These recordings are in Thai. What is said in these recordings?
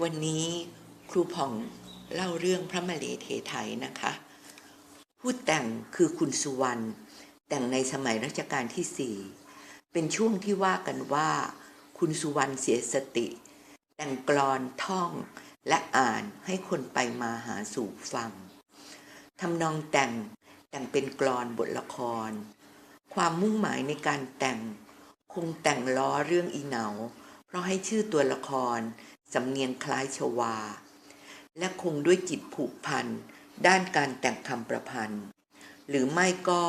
วันนี้ครูผ่องเล่าเรื่องพระมเหเทไทยนะคะ ผู้แต่งคือคุณสุวรรณแต่งในสมัยรัชกาลที่สี่เป็นช่วงที่ว่ากันว่า คุณสุวรรณเสียสติ แต่งกลอนท่องและอ่านให้คนไปมาหาสู่ฟังทำนองแต่งแต่งเป็นกลอนบทละคร ความมุ่งหมายในการแต่ง คงแต่งล้อเรื่องอีเหนา เพราะให้ชื่อตัวละคร สำเนียงคล้ายชวา และคงด้วยจิตผูกพัน ด้านการแต่งคำประพันธ์ หรือไม่ก็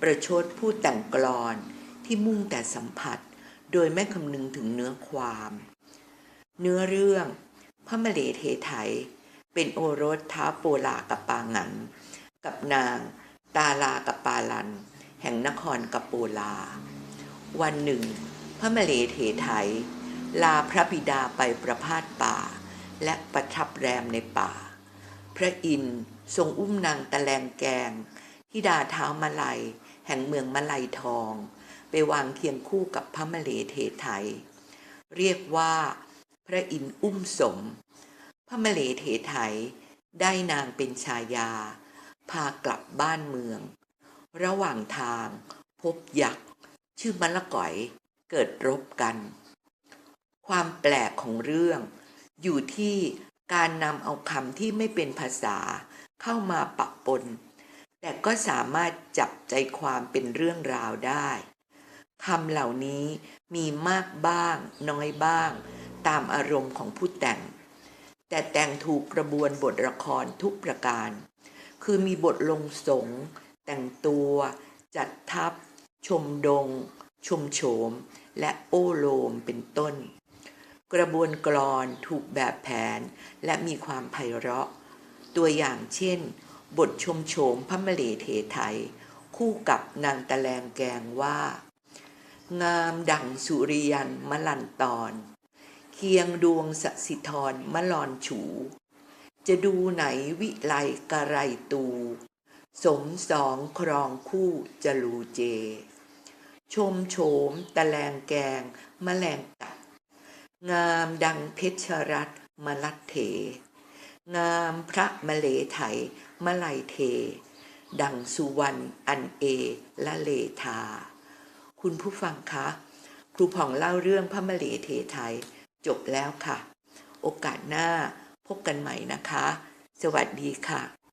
ประชดผู้แต่งกลอนที่มุ่งแต่สัมผัส โดยไม่คำนึงถึงเนื้อความ เนื้อเรื่อง พระมเหเทไถยเป็นโอรสท้าโปลากับปางัน กับนาง ตาลากับปาลัน แห่งนครกัปโปลา วันหนึ่ง พระมเหเถไถย ลาพระบิดาไปประพาสป่า และประทับแรมในป่า พระอินทร์ทรงอุ้มนางตะแลงแกงที่ดาเท้ามาลัย แห่งเมืองมะลัยทอง ไปวางเคียงคู่กับพระมเหเถไถยเรียกว่า พระอินทร์อุ้มสม พระมเหเถไถยได้นางเป็นชายา พากลับบ้านเมือง ระหว่างทางพบยักษ์ ชื่อมะละก่อยเกิดรบกัน ความแปลกของเรื่อง อยู่ที่การนำเอาคำที่ไม่เป็นภาษาเข้ามาปะปน แต่ก็สามารถจับใจความเป็นเรื่องราวได้คำเหล่านี้มีมากบ้าง น้อยบ้าง ตามอารมณ์ของผู้แต่ง แต่แต่งถูกกระบวนบทละครทุกประการ คือมีบทลงสง แต่งตัว จัดทัพ ชมดง ชมโฉม และโอโลมเป็นต้น กระบวนกลอนถูกแบบแผน และมีความไพเราะ ตัวอย่างเช่น บทชมโฉมพระมเหเถไทย คู่กับนางตะแลงแกงว่า งามดั่งสุริยันมะลันตอน เคียงดวงสสิธรมะลอนฉู จะดูไหนวิไลกะไรตู สมสองครองคู่จะลูเจ ชมโฉมตะแลงแกงมะแลงกัด งามดังเพชรรัตน์มลัดเถ งามพระมะเหไถยมะไลเท ดังสุวรรณอันเอละเลทา คุณผู้ฟังคะ ครูผ่องเล่าเรื่องพระมเหเทไทย จบแล้วค่ะ โอกาสหน้าพบกันใหม่นะคะ สวัสดีค่ะ